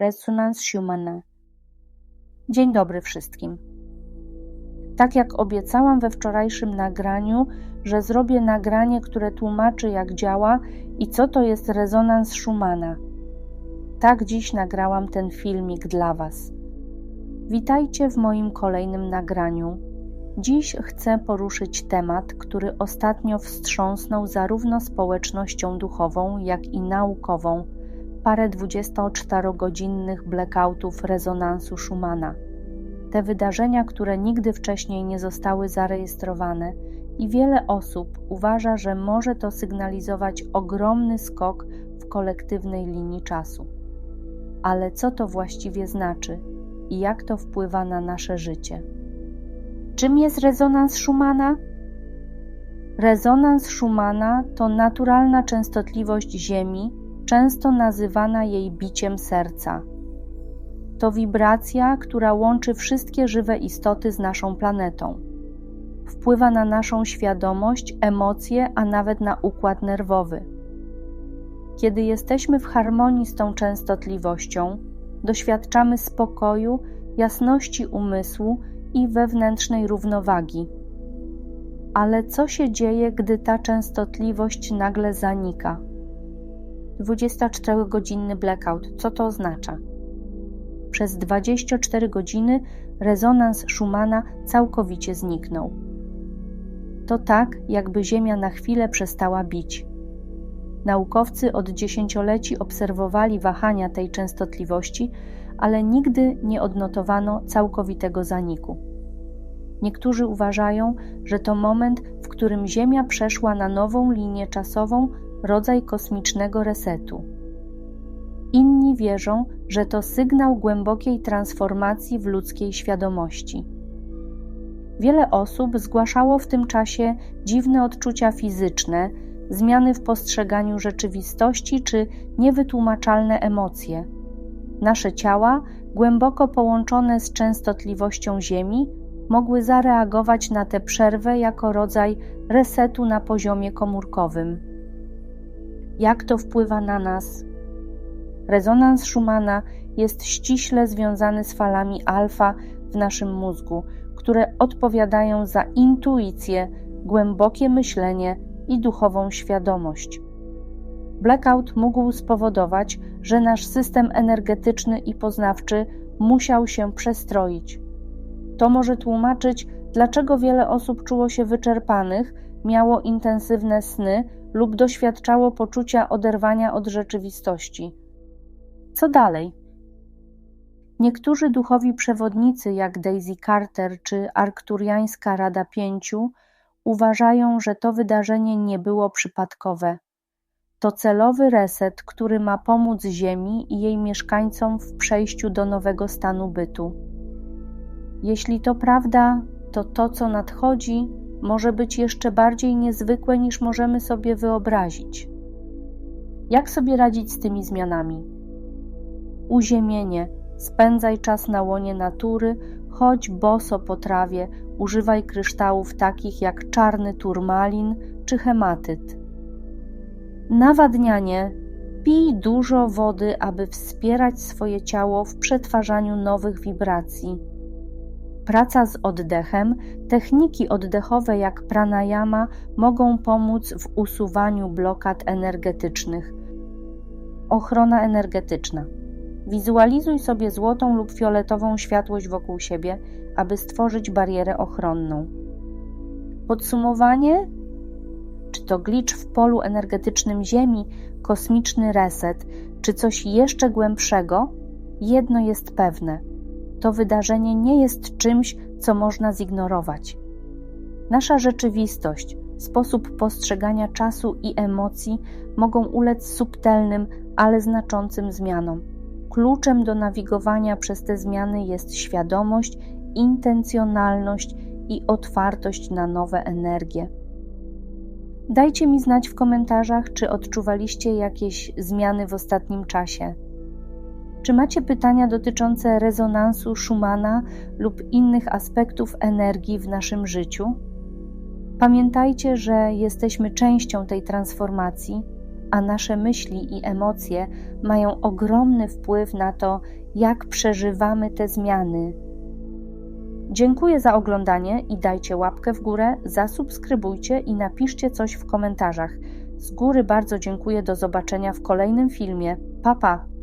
Resonance Schumana. Dzień dobry wszystkim. Tak jak obiecałam we wczorajszym nagraniu, że zrobię nagranie, które tłumaczy, jak działa i co to jest rezonans Schumana. Tak dziś nagrałam ten filmik dla Was. Witajcie w moim kolejnym nagraniu. Dziś chcę poruszyć temat, który ostatnio wstrząsnął zarówno społecznością duchową, jak i naukową parę 24-godzinnych blackoutów rezonansu Schumana. Te wydarzenia, które nigdy wcześniej nie zostały zarejestrowane, i wiele osób uważa, że może to sygnalizować ogromny skok w kolektywnej linii czasu. Ale co to właściwie znaczy i jak to wpływa na nasze życie? Czym jest rezonans Schumana? Rezonans Schumana to naturalna częstotliwość Ziemi, często nazywana jej biciem serca. To wibracja, która łączy wszystkie żywe istoty z naszą planetą. Wpływa na naszą świadomość, emocje, a nawet na układ nerwowy. Kiedy jesteśmy w harmonii z tą częstotliwością, doświadczamy spokoju, jasności umysłu i wewnętrznej równowagi. Ale co się dzieje, gdy ta częstotliwość nagle zanika? 24-godzinny blackout. Co to oznacza? Przez 24 godziny rezonans Schumana całkowicie zniknął. To tak, jakby Ziemia na chwilę przestała bić. Naukowcy od dziesięcioleci obserwowali wahania tej częstotliwości, ale nigdy nie odnotowano całkowitego zaniku. Niektórzy uważają, że to moment, w którym Ziemia przeszła na nową linię czasową, rodzaj kosmicznego resetu. Inni wierzą, że to sygnał głębokiej transformacji w ludzkiej świadomości. Wiele osób zgłaszało w tym czasie dziwne odczucia fizyczne, zmiany w postrzeganiu rzeczywistości czy niewytłumaczalne emocje. Nasze ciała, głęboko połączone z częstotliwością Ziemi, mogły zareagować na tę przerwę jako rodzaj resetu na poziomie komórkowym. Jak to wpływa na nas? Rezonans Schumana jest ściśle związany z falami alfa w naszym mózgu, które odpowiadają za intuicję, głębokie myślenie i duchową świadomość. Blackout mógł spowodować, że nasz system energetyczny i poznawczy musiał się przestroić. To może tłumaczyć, dlaczego wiele osób czuło się wyczerpanych, miało intensywne sny lub doświadczało poczucia oderwania od rzeczywistości. Co dalej? Niektórzy duchowi przewodnicy, jak Daisy Carter czy Arkturiańska Rada Pięciu, uważają, że to wydarzenie nie było przypadkowe. To celowy reset, który ma pomóc Ziemi i jej mieszkańcom w przejściu do nowego stanu bytu. Jeśli to prawda, to to, co nadchodzi, może być jeszcze bardziej niezwykłe niż możemy sobie wyobrazić. Jak sobie radzić z tymi zmianami? Uziemienie, spędzaj czas na łonie natury, chodź boso po trawie, używaj kryształów takich jak czarny turmalin czy hematyt. Nawadnianie, pij dużo wody, aby wspierać swoje ciało w przetwarzaniu nowych wibracji Praca z oddechem, techniki oddechowe jak pranayama mogą pomóc w usuwaniu blokad energetycznych. Ochrona energetyczna. Wizualizuj sobie złotą lub fioletową światłość wokół siebie, aby stworzyć barierę ochronną. Podsumowanie? Czy to glitch w polu energetycznym Ziemi, kosmiczny reset, czy coś jeszcze głębszego? Jedno jest pewne – to wydarzenie nie jest czymś, co można zignorować. Nasza rzeczywistość, sposób postrzegania czasu i emocji mogą ulec subtelnym, ale znaczącym zmianom. Kluczem do nawigowania przez te zmiany jest świadomość, intencjonalność i otwartość na nowe energie. Dajcie mi znać w komentarzach, czy odczuwaliście jakieś zmiany w ostatnim czasie. Czy macie pytania dotyczące rezonansu Schumana lub innych aspektów energii w naszym życiu? Pamiętajcie, że jesteśmy częścią tej transformacji, a nasze myśli i emocje mają ogromny wpływ na to, jak przeżywamy te zmiany. Dziękuję za oglądanie i dajcie łapkę w górę, zasubskrybujcie i napiszcie coś w komentarzach. Z góry bardzo dziękuję. Do zobaczenia w kolejnym filmie. Pa pa!